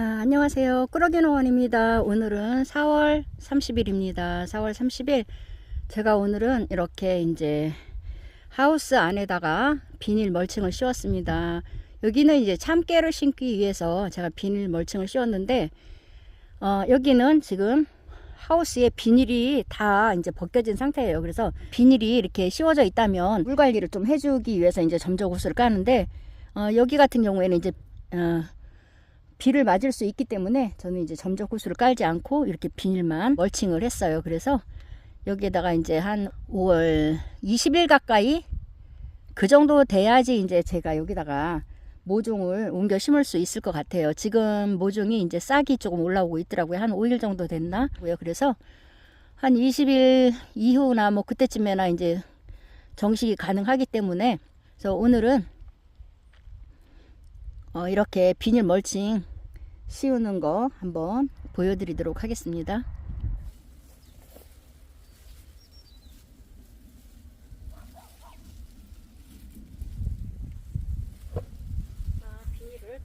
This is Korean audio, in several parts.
아, 안녕하세요. 꾸러기 농원입니다. 오늘은 4월 30일입니다. 4월 30일. 제가 오늘은 이렇게 이제 하우스 안에다가 비닐 멀칭을 씌웠습니다. 여기는 이제 참깨를 심기 위해서 제가 비닐 멀칭을 씌웠는데, 어, 여기는 지금 하우스에 비닐이 다 이제 벗겨진 상태예요. 그래서 비닐이 이렇게 씌워져 있다면 물 관리를 좀 해주기 위해서 이제 점적호스를 까는데, 어, 여기 같은 경우에는 이제, 어, 비를 맞을 수 있기 때문에 저는 이제 점적 호수를 깔지 않고 이렇게 비닐만 멀칭을 했어요. 그래서 여기에다가 이제 한 5월 20일 가까이 그 정도 돼야지 이제 제가 여기다가 모종을 옮겨 심을 수 있을 것 같아요. 지금 모종이 이제 싹이 조금 올라오고 있더라고요. 한 5일 정도 됐나? 그래서 한 20일 이후나 뭐 그때쯤에나 이제 정식이 가능하기 때문에 그래서 오늘은 어, 이렇게 비닐 멀칭 씌우는 거 한번 보여드리도록 하겠습니다.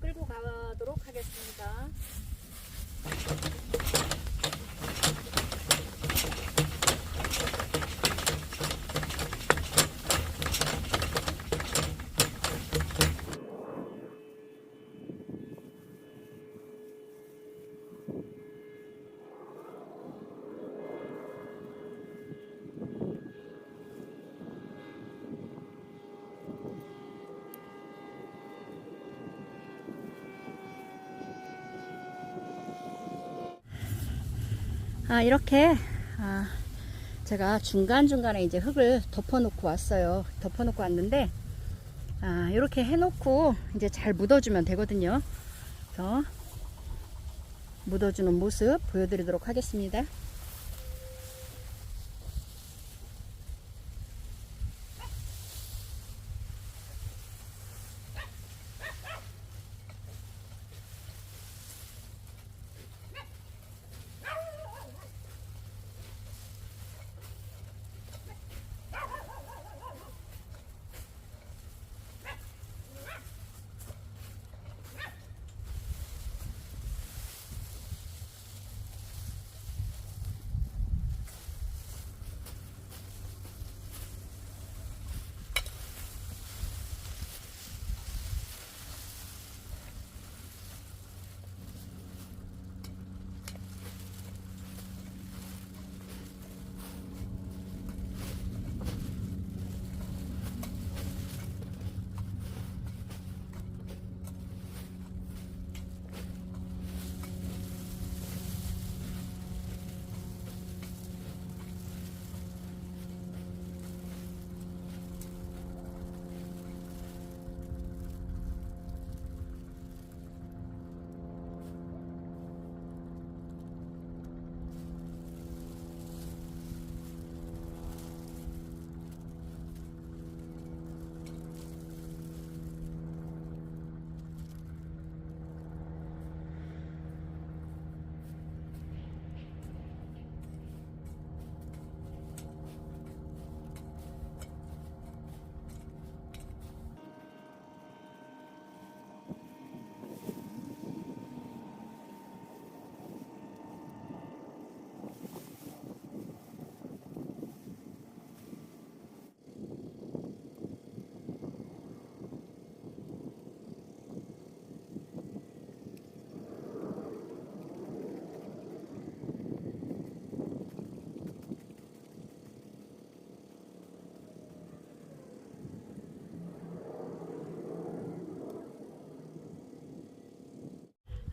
끌고 가도록 하겠습니다. 아, 이렇게 아, 제가 중간중간에 이제 흙을 덮어 놓고 왔어요. 덮어 놓고 왔는데 아, 이렇게 해 놓고 이제 잘 묻어 주면 되거든요. 그래서 묻어 주는 모습 보여드리도록 하겠습니다.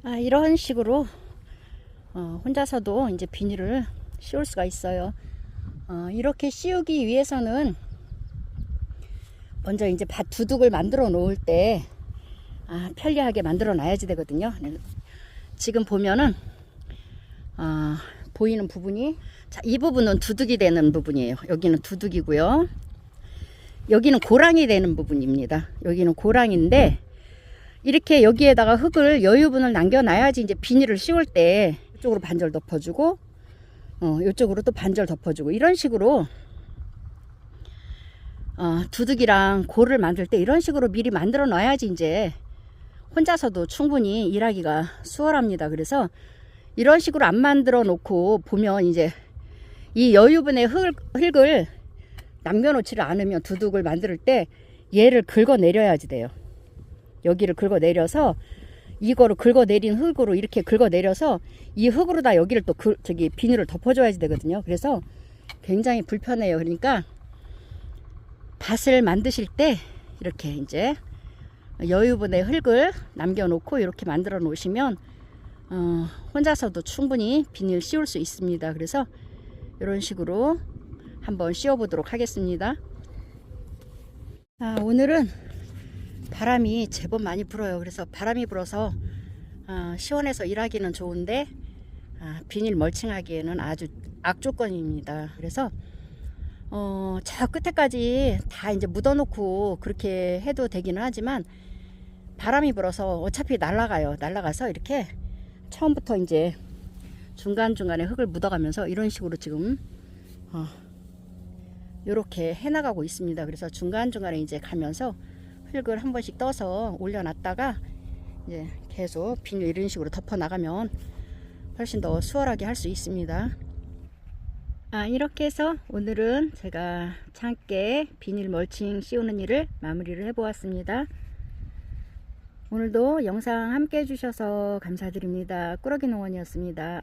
아, 이런 식으로 어, 혼자서도 이제 비닐을 씌울 수가 있어요. 어, 이렇게 씌우기 위해서는 먼저 이제 밭 두둑을 만들어 놓을 때 아, 편리하게 만들어 놔야지 되거든요. 네. 지금 보면은 어, 보이는 부분이 자, 이 부분은 두둑이 되는 부분이에요. 여기는 두둑이고요. 여기는 고랑이 되는 부분입니다. 여기는 고랑인데 이렇게 여기에다가 흙을 여유분을 남겨놔야지 이제 비닐을 씌울 때 이쪽으로 반절 덮어주고 어, 이쪽으로 또 반절 덮어주고 이런 식으로 어, 두둑이랑 골을 만들 때 이런 식으로 미리 만들어 놔야지 이제 혼자서도 충분히 일하기가 수월합니다. 그래서 이런 식으로 안 만들어 놓고 보면 이제 이 여유분의 흙, 흙을 남겨놓지를 않으면 두둑을 만들 때 얘를 긁어 내려야지 돼요. 여기를 긁어 내려서 이거를 긁어 내린 흙으로 이렇게 긁어 내려서 이 흙으로 다 여기를 또 그, 저기 비닐을 덮어줘야지 되거든요. 그래서 굉장히 불편해요. 그러니까 밭을 만드실 때 이렇게 이제 여유분의 흙을 남겨놓고 이렇게 만들어 놓으시면 어, 혼자서도 충분히 비닐 씌울 수 있습니다. 그래서 이런 식으로 한번 씌워 보도록 하겠습니다. 아, 오늘은 바람이 제법 많이 불어요. 그래서 바람이 불어서 아, 시원해서 일하기는 좋은데 아, 비닐 멀칭하기에는 아주 악조건입니다. 그래서 어, 저 끝에까지 다 이제 묻어놓고 그렇게 해도 되기는 하지만 바람이 불어서 어차피 날아가요. 날아가서 이렇게 처음부터 이제 중간중간에 흙을 묻어가면서 이런 식으로 지금 어, 이렇게 해나가고 있습니다. 그래서 중간중간에 이제 가면서 흙을 한 번씩 떠서 올려놨다가 이제 계속 비닐 이런 식으로 덮어 나가면 훨씬 더 수월하게 할 수 있습니다. 아, 이렇게 해서 오늘은 제가 창께 비닐 멀칭 씌우는 일을 마무리를 해보았습니다. 오늘도 영상 함께 해주셔서 감사드립니다. 꾸러기 농원이었습니다.